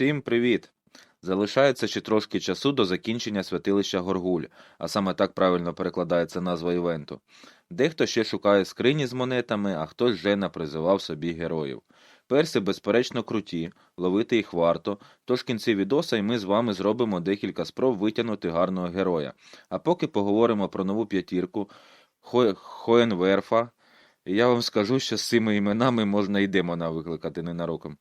Всім привіт! Залишається ще трошки часу до закінчення святилища Горгуль, а саме так правильно перекладається назва івенту. Дехто ще шукає скрині з монетами, а хтось вже напризивав собі героїв. Перси, безперечно, круті, ловити їх варто, тож в кінці відоса і ми з вами зробимо декілька спроб витягнути гарного героя. А поки поговоримо про нову п'ятірку Хо... Хоенверфа. Я вам скажу, що з цими іменами можна і демона викликати ненароком.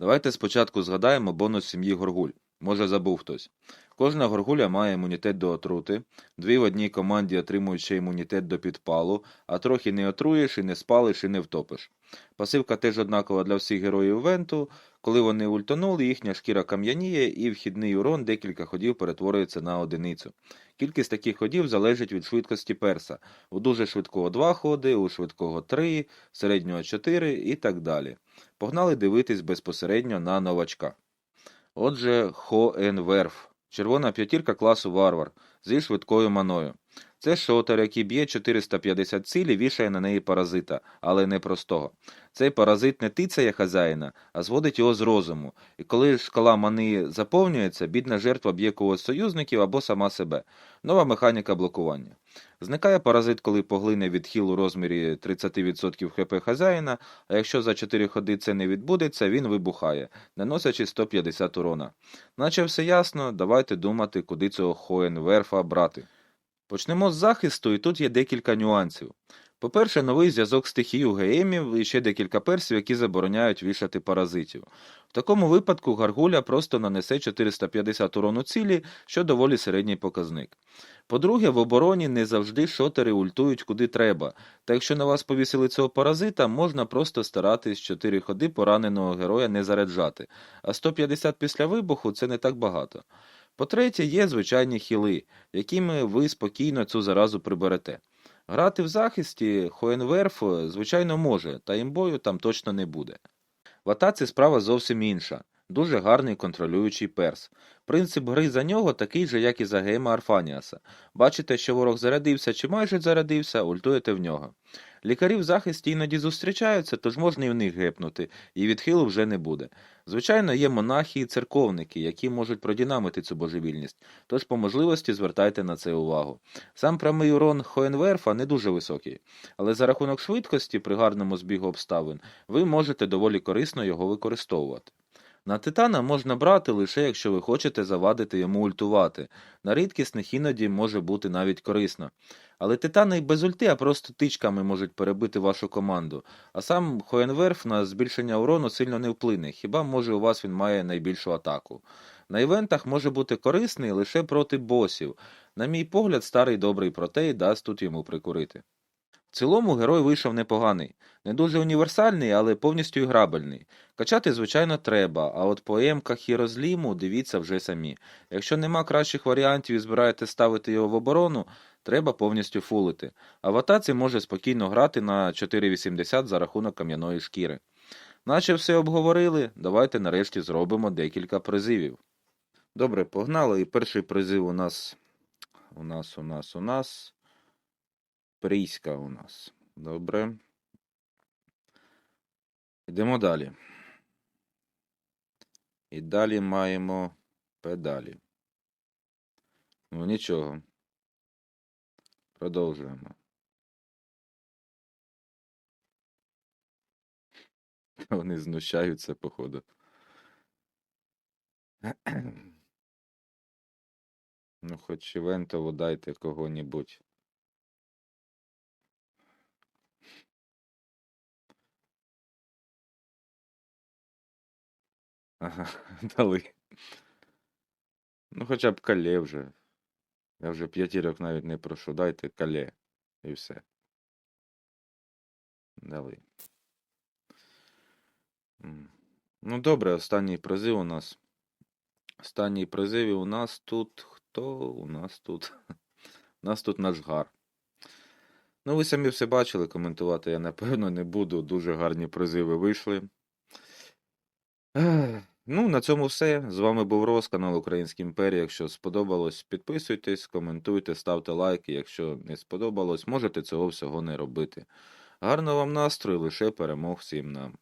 Давайте спочатку згадаємо бонус сім'ї Горгуль. Може забув хтось. Кожна горгуля має імунітет до отрути, дві в одній команді отримують ще імунітет до підпалу, а трохи не отруєш, і не спалиш, і не втопиш. Пасивка теж однакова для всіх героїв івенту. Коли вони ультанули, їхня шкіра кам'яніє, і вхідний урон декілька ходів перетворюється на одиницю. Кількість таких ходів залежить від швидкості перса. У дуже швидкого 2 ходи, у швидкого 3, середнього 4 і так далі. Погнали дивитись безпосередньо на новачка. Отже, Хоенверф. Червона п'ятірка класу варвар зі швидкою маною. Це шотер, який б'є 450 цілі, вішає на неї паразита, але не простого. Цей паразит не тицяє хазяїна, а зводить його з розуму. І коли шкала мани заповнюється, бідна жертва б'є когось союзників або сама себе. Нова механіка блокування. Зникає паразит, коли поглине відхил у розмірі 30% хп хазяїна, а якщо за 4 ходи це не відбудеться, він вибухає, наносячи 150 урона. Наче все ясно, давайте думати, куди цього Хоенверфа брати. Почнемо з захисту, і тут є декілька нюансів. По-перше, новий зв'язок стихій у ГМів і ще декілька персів, які забороняють вішати паразитів. В такому випадку гаргуля просто нанесе 450 урону цілі, що доволі середній показник. По-друге, в обороні не завжди шотери ультують куди треба, та якщо на вас повісили цього паразита, можна просто старатись 4 ходи пораненого героя не заряджати, а 150 після вибуху це не так багато. По-третє, є звичайні хіли, якими ви спокійно цю заразу приберете. Грати в захисті Хоенверф, звичайно, може, та імбою там точно не буде. В атаці справа зовсім інша. Дуже гарний контролюючий перс. Принцип гри за нього такий же, як і за гейма Арфаніаса. Бачите, що ворог зарядився чи майже зарядився, ультуєте в нього. Лікарі в захисті іноді зустрічаються, тож можна і в них гепнути, і відхилу вже не буде. Звичайно, є монахи і церковники, які можуть продінамити цю божевільність, тож по можливості звертайте на це увагу. Сам прямий урон Хоенверфа не дуже високий, але за рахунок швидкості при гарному збігу обставин ви можете доволі корисно його використовувати. На титана можна брати лише якщо ви хочете завадити йому ультувати. На рідкісних іноді може бути навіть корисно. Але титани без ульти, а просто тичками можуть перебити вашу команду. А сам Хоенверф на збільшення урону сильно не вплине, хіба може у вас він має найбільшу атаку. На івентах може бути корисний лише проти босів. На мій погляд, старий добрий протей дасть тут йому прикурити. В цілому герой вийшов непоганий, не дуже універсальний, але повністю іграбельний. Качати, звичайно, треба, а от по емках і розліму дивіться вже самі. Якщо нема кращих варіантів і збираєте ставити його в оборону, треба повністю фулити. А може спокійно грати на 4,80 за рахунок кам'яної шкіри. Наче все обговорили, давайте нарешті зробимо декілька призивів. Добре, погнали. І перший призив у нас. У нас, у нас, у нас. Пріська у нас. Добре. Йдемо далі. І далі маємо педалі. Ну, нічого. Продовжуємо. Вони знущаються, походу. Ну, хоч івентово дайте кого-небудь. Ага, дали. Ну, хоча б кале вже. Я вже п'ятірок навіть не прошу. Дайте кале. І все. Дали. Ну, добре, останній призив у нас. Останній призив у нас тут. Хто у нас тут? У нас тут наш гар. Ну, ви самі все бачили, коментувати я напевно не буду. Дуже гарні призиви вийшли. Ех, Ну, на цьому все. З вами був Рос, канал Українська імперія. Якщо сподобалось, підписуйтесь, коментуйте, ставте лайки. Якщо не сподобалось, можете цього всього не робити. Гарного вам настрою, лише перемог всім нам.